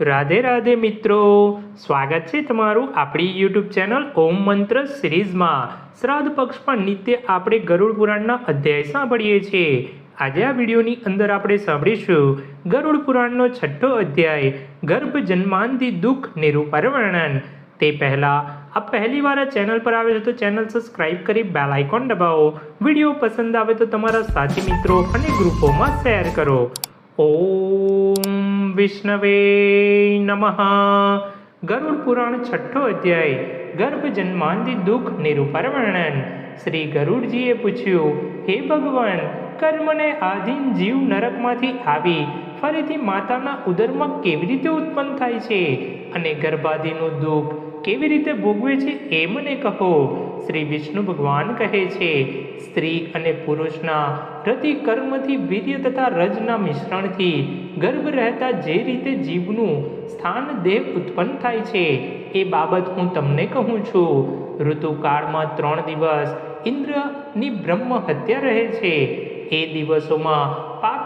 રાધે રાધે મિત્રો. સ્વાગત છે તમારું આપણી યુટ્યુબ ચેનલ ઓમ મંત્ર સિરીઝમાં. શ્રાદ્ધ પક્ષમાં નિત્ય આપણે ગરુડ પુરાણના અધ્યાય સાંભળીએ છીએ. આજે આ વિડીયોની અંદર આપણે સાંભળીશું ગરુડ પુરાણનો છઠ્ઠો અધ્યાય, ગર્ભ જન્માંતિ દુઃખ નિરૂપર વર્ણન તે પહેલાં, આ પહેલી વાર આ ચેનલ પર આવે છે તો ચેનલ સબસ્ક્રાઇબ કરી બેલ આઇકોન દબાવો. વીડિયો પસંદ આવે તો તમારા સાથી મિત્રો અને ગ્રુપોમાં શેર કરો. ઓમ વિષ્ણવે નમઃ ગરુડ પુરાણ છઠ્ઠો અધ્યાય ગર્ભ જન્માંદી દુઃખ નિરૂપર વર્ણન શ્રી ગરુડજીએ પૂછ્યું, હે ભગવાન, કર્મને આધીન જીવ નરકમાંથી આવી, ફરીથી માતાના ઉદરમાં કેવી રીતે ઉત્પન્ન થાય છે? અને ગર્ભાદીનું દુઃખ કેવી રીતે ભોગવે છે, એ મને કહો. શ્રી વિષ્ણુ ભગવાન કહે છે, સ્ત્રી અને પુરુષના રતિ કર્મથી વીર્ય તથા રજના મિશ્રણથી ગર્ભ રહેતા જે રીતે જીવનું સ્થાન દેહ ઉત્પન્ન થાય છે, એ બાબત હું તમને કહું છું. ઋતુકાળમાં ત્રણ દિવસ ઇન્દ્રની બ્રહ્મ હત્યા રહે છે. એ દિવસોમાં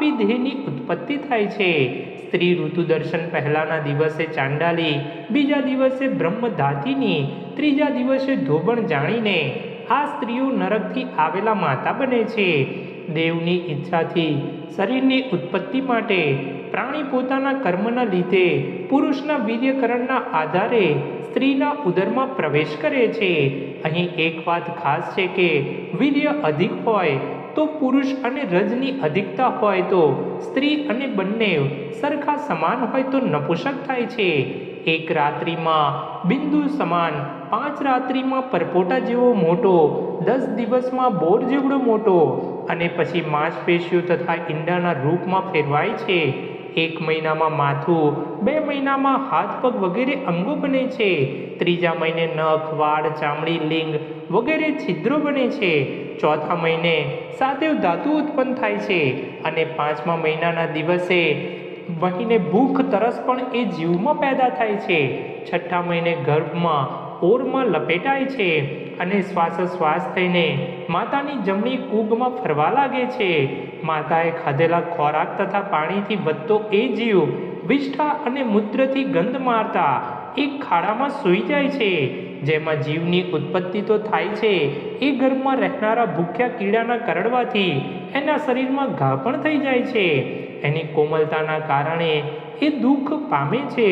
દેહની ઉત્પત્તિ થાય છે. સ્ત્રી ઋતુ દર્શન પહેલાના દિવસે ચાંડાલી, બીજા દિવસે બ્રહ્મધાતીની ત્રીજા દિવસે ધોબણ જાણીને આ સ્ત્રીઓ નરકથી આવેલા માતા બને છે. દેવની ઈચ્છાથી શરીરની ઉત્પત્તિ માટે પ્રાણી પોતાના કર્મના લીધે પુરુષના વીર્યકરણના આધારે સ્ત્રીના ઉદરમાં પ્રવેશ કરે છે. અહીં એક વાત ખાસ છે કે વીર્ય અધિક હોય તો પુરુષ અને રજની અધિકતા હોય તો સ્ત્રી અને બંને સરખા સમાન હોય તો નપુષક થાય છે. એક રાત્રિમાં બિંદુ સમાન, પાંચ રાત્રિમાં પરપોટા જેવો મોટો, દસ દિવસમાં બોર જેવડો મોટો અને પછી માંસપેશીઓ તથા ઈંડાના રૂપમાં ફેરવાય છે. એક મહિનામાં માથું, બે મહિનામાં હાથ, પગ વગેરે અંગો બને છે. ત્રીજા મહિને નખ, વાળ, ચામડી, લિંગ વગેરે છિદ્રો બને છે. ચોથા મહિને સાદેવ ધાતુ ઉત્પન્ન થાય છે અને પાંચમા મહિનાના દિવસે મહિને ભૂખ તરસ પણ એ જીવમાં પેદા થાય છે. છઠ્ઠા મહિને ગર્ભમાં ઓરમાં લપેટાય છે અને શ્વાસોશ્વાસ થઈને માતાની જમણી કૂગમાં ફરવા લાગે છે. માતાએ ખાધેલા ખોરાક તથા પાણીથી વધતો એ જીવ વિષ્ઠા અને મૂત્રથી ગંધ મારતા એક ખાડામાં સૂઈ જાય છે. જેમાં જીવની ઉત્પત્તિ તો થાય છે, એ ગર્ભમાં રહેનારા ભૂખ્યા કીડાના કરડવાથી એના શરીરમાં ઘા પણ થઈ જાય છે. એની કોમલતાના કારણે એ દુઃખ પામે છે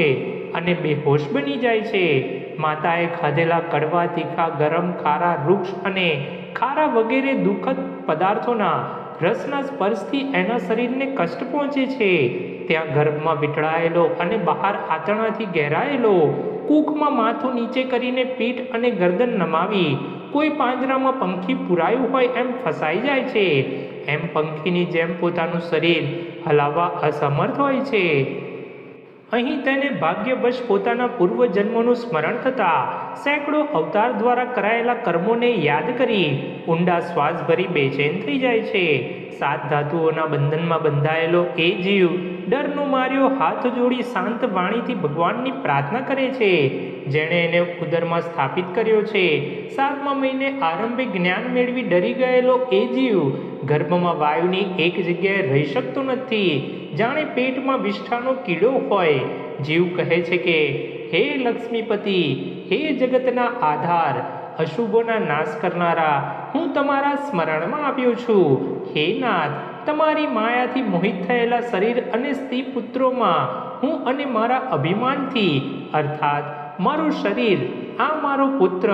અને બેહોશ બની જાય છે. માતાએ ખાધેલા કડવા, તીખા, ગરમ, ખારા વૃક્ષ અને ખારા વગેરે દુઃખદ પદાર્થોના રસના સ્પર્શથી એના શરીરને કષ્ટ પહોંચે છે. ત્યાં ગર્ભમાં વીંટળાયેલો અને બહાર આંતરણાથી ઘેરાયેલો કૂખમાં માથું નીચે કરીને પીઠ અને ગરદન નમાવી, કોઈ પાંજરામાં પંખી પુરાયું હોય એમ ફસાઈ જાય છે. એમ પંખીની જેમ પોતાનું શરીર હલાવવા અસમર્થ હોય છે. અહીં તેને ભાગ્યવશ પોતાના પૂર્વજન્મોનું સ્મરણ થતાં સેંકડો અવતાર દ્વારા કરાયેલા કર્મોને યાદ કરી ઊંડા શ્વાસ ભરી બેચેન થઈ જાય છે. સાત ધાતુઓના બંધનમાં બંધાયેલો એ જીવ ડરનો માર્યો હાથ જોડી શાંત વાણીથી ભગવાનની પ્રાર્થના કરે છે. જેણે એને ઉદરમાં સ્થાપિત કર્યો છે. સાતમા મહિને આરંભે જ્ઞાન મેળવી ડરી ગયેલો એ જીવ ગર્ભમાં વાયુની એક જગ્યાએ રહી શકતો નથી. જાણે પેટમાં વિષ્ઠાનો કીડો હોય. જીવ કહે છે કે, હે લક્ષ્મીપતિ, હે જગતના આધાર અશુભોના નાશ કરનારા, હું તમારા સ્મરણમાં આવ્યો છું. હે નાથ, તમારી માયાથી મોહિત થયેલા શરીર અને સ્ત્રી પુત્રોમાં હું અને મારા અભિમાનથી, અર્થાત મારું શરીર, આ મારો પુત્ર,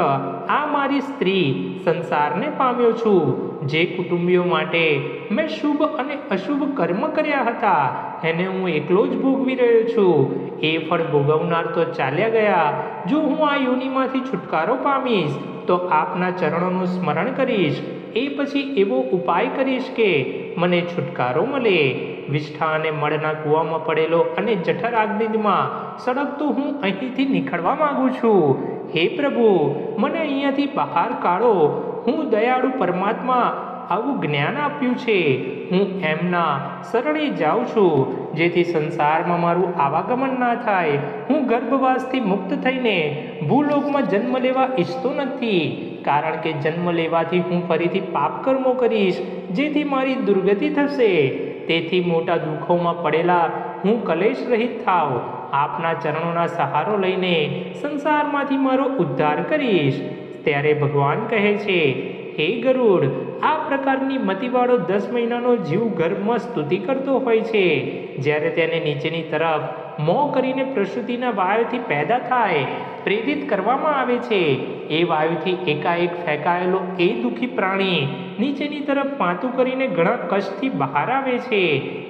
આ મારી સ્ત્રી સંસારને પામ્યો છું. જે કુટુંબીઓ માટે મેં શુભ અને અશુભ કર્મ કર્યા હતા, એને હું એકલો જ ભોગવી રહ્યો છું. એ ફળ ભોગવનાર તો ચાલ્યા ગયા. જો હું આ યોનિમાંથી છુટકારો પામીશ, તો આપના ચરણોનું સ્મરણ કરીશ. એ પછી એવો ઉપાય કરીશ કે મને છુટકારો મળે. વિષ્ઠા અને મળના કૂવામાં પડેલો અને જઠર આગનિદમાં સળગતો હું અહીંથી નીકળવા માંગુ છું. હે પ્રભુ, મને અહીંયાથી બહાર કાઢો. હું દયાળુ પરમાત્મા આવું જ્ઞાન આપ્યું છે. હું એમના શરણે જાઉં છું. જેથી સંસારમાં મારું આવાગમન ના થાય. હું ગર્ભવાસથી મુક્ત થઈને ભૂલોકમાં જન્મ લેવા ઈચ્છતો નથી. કારણ કે જન્મ લેવાથી હું ફરીથી પાપ કર્મો કરીશ. જેથી મારી દુર્ગતિ થશે. તેથી મોટા દુઃખોમાં પડેલા હું કલેશ રહિત થાવ. આપના ચરણોના સહારો લઈને સંસારમાંથી મારો ઉદ્ધાર કરીશ. ત્યારે ભગવાન કહે છે, હે ગરુડ આ પ્રકારની મતિવાળો દસ મહિનાનો જીવ ગર્ભમાં સ્તુતિ કરતો હોય છે. જ્યારે તેને નીચેની તરફ મોં કરીને પ્રસૂતિના વાયુથી પેદા થાય, પ્રેરિત કરવામાં આવે છે. એ વાયુથી એકાએક ફેંકાયેલો એ દુઃખી પ્રાણી નીચેની તરફ પાતું કરીને ઘણા કષ્ટથી બહાર આવે છે.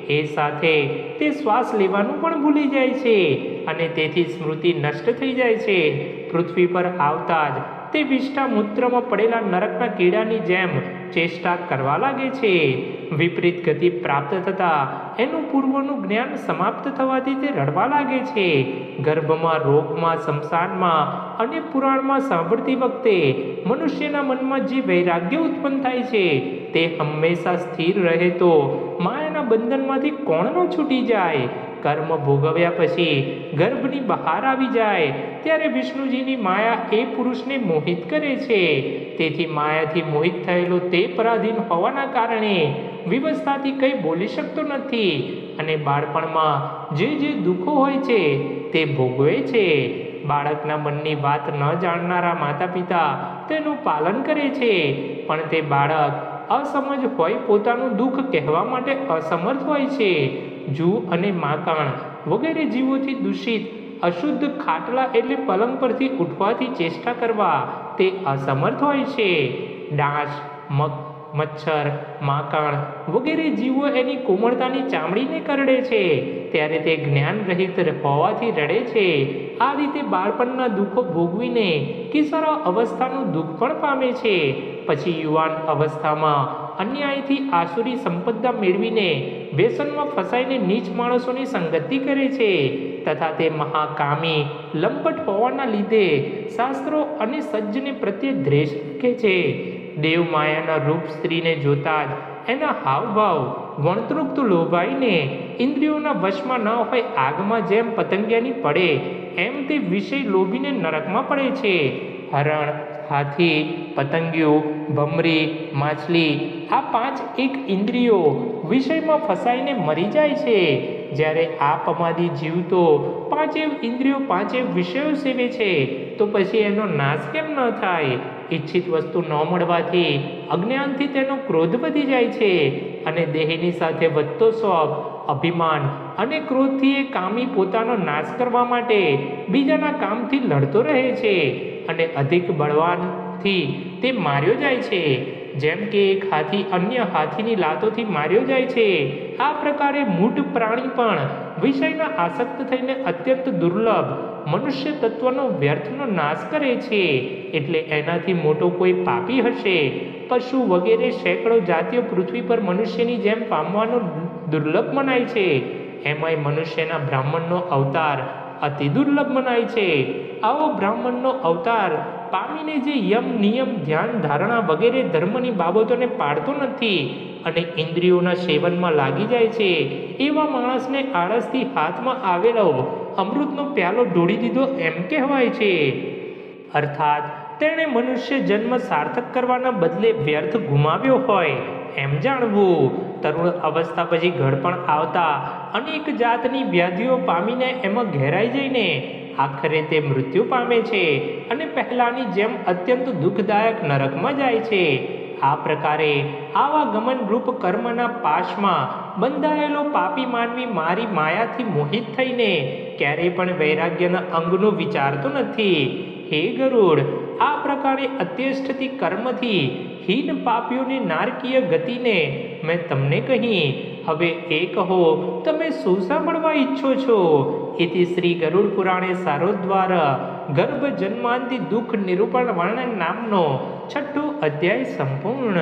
એ સાથે તે શ્વાસ લેવાનું પણ ભૂલી જાય છે અને તેથી સ્મૃતિ નષ્ટ થઈ જાય છે. પૃથ્વી પર આવતા જ તે વિષ્ટા મૂત્રમાં પડેલા નરકના કીડાની જેમ ચેષ્ટા કરવા લાગે છે. વિપરીત ગતિ પ્રાપ્ત થતાં એનું પૂર્વનું જ્ઞાન સમાપ્ત થવાથી તે રડવા લાગે છે. ગર્ભમાં, રોગમાં સંસારમાં અને પુરાણમાં સાંભળતી વખતે મનુષ્યના મનમાં જે વૈરાગ્ય ઉત્પન્ન થાય છે તે હંમેશા સ્થિર રહે તો માયાના બંધનમાંથી કોણ ન છૂટી જાય? કર્મ ભોગવ્યા પછી ગર્ભની બહાર આવી જાય, ત્યારે વિષ્ણુજીની માયા એ પુરુષને મોહિત કરે છે. તેથી માયાથી મોહિત થયેલો તે પરાધીન હોવાના કારણે વિવસ્થાથી કંઈ બોલી શકતો નથી અને બાળપણમાં જે જે દુઃખો હોય છે તે ભોગવે છે. બાળકના મનની વાત ન જાણનારા માતા પિતા તેનું પાલન કરે છે, પણ તે બાળક અસમજ હોય પોતાનું દુઃખ કહેવા માટે અસમર્થ હોય છે. જૂ અને માકણ વગેરે જીવોથી દૂષિત, અશુદ્ધ ખાટલા એટલે પલંગ પરથી ઉઠવાથી ચેષ્ટા કરવા તે અસમર્થ હોય છે. ડાંસ, મગ, મચ્છર, માકણ વગેરે જીવો એની કોમળતાની ચામડીને કરડે છે. ત્યારે તે જ્ઞાન રહિત હોવાથી રડે છે. આ રીતે બાળપણના દુઃખો ભોગવીને કિશોર અવસ્થાનું દુઃખ પણ પામે છે. પછી યુવાન અવસ્થામાં અન્યાયથી આસુરી સંપદા મેળવીને વ્યસનમાં ફસાઈને નીચ માણસોની સંગતિ કરે છે. તથા તે મહાકામી, લંપટ હોવાના લીધે શાસ્ત્રો અને સજ્જને પ્રત્યે દ્રેષ રાખે છે. દેવ માયાના રૂપ સ્ત્રીને જોતા જ એના હાવભાવ વણતૃપ્ત લોભાઈને ઇન્દ્રિયોના વશમાં ન હોય આગમાં જેમ પતંગિયાની પડે, એમ તે વિષય લોભીને નરકમાં પડે છે. હરણ હાથી પતંગિયું ભમરી માછલી આ પાંચ એક ઇન્દ્રિયો વિષયમાં ફસાઈને મરી જાય છે. જ્યારે આ પમાદી જીવ તો પાંચેવ ઇન્દ્રિયો, પાંચેવ વિષયો સેવે છે, તો પછી એનો નાશ કેમ ન થાય? ઈચ્છિત વસ્તુ ન મળવાથી અજ્ઞાનથી તેનો ક્રોધ વધી જાય છે અને દેહની સાથે વધતો શોખ અભિમાન અને ક્રોધથી એ કામી પોતાનો નાશ કરવા માટે બીજાના કામથી લડતો રહે છે અને અધિક બળવાનથી તે માર્યો જાય છે. જેમ કે એક હાથી અન્ય હાથીની લાતોથી માર્યો જાય છે. આ પ્રકારે મૂઢ પ્રાણી પણ વિષયના આસક્ત થઈને અત્યંત દુર્લભ મનુષ્ય તત્વનો વ્યર્થનો નાશ કરે છે. એટલે એનાથી મોટો કોઈ પાપી હશે? પશુ વગેરે સેંકડો જાતિઓ પૃથ્વી પર મનુષ્યની જેમ પામવાનું દુર્લભ મનાય છે. એમાંય મનુષ્યના બ્રાહ્મણનો અવતાર અતિ દુર્લભ મનાય છે. આવો બ્રાહ્મણનો અવતાર પામીને જે યમ, નિયમ, ધ્યાન, ધારણા વગેરે ધર્મની બાબતોને પાડતો નથી અને ઇન્દ્રિયોના સેવનમાં લાગી જાય છે, એવા માણસને આળસથી હાથમાં આવેલો અમૃતનો પ્યાલો ઢોળી દીધો એમ કહેવાય છે. અર્થાત, તેણે મનુષ્ય જન્મ સાર્થક કરવાના બદલે વ્યર્થ ગુમાવ્યો હોય એમ જાણવું. તરુણ અવસ્થા પછી ઘડપણ આવતા અનેક જાતની વ્યાધિઓ પામીને એમાં ઘેરાઈ જઈને આખરે તે મૃત્યુ પામે છે અને પહેલાંની જેમ અત્યંત દુઃખદાયક નરકમાં જાય છે. આ પ્રકારે આવા ગમનરૂપ કર્મના પાશમાં બંધાયેલો પાપી માનવી મારી માયાથી મોહિત થઈને ક્યારેય પણ વૈરાગ્યના અંગનું વિચારતો નથી. હે ગરુડ, આ પ્રકારે અત્યષ્ટથી કર્મથી હીન પાપીઓની નારકીય ગતિને મેં તમને કહી હવે એ કહો તમે શું સાંભળવા ઈચ્છો છો? એથી શ્રી ગરુડ પુરાણે સારોદ્વાર ગર્ભ જન્માંતિ દુઃખ નિરૂપણ વર્ણન નામનો છઠ્ઠો અધ્યાય સંપૂર્ણ.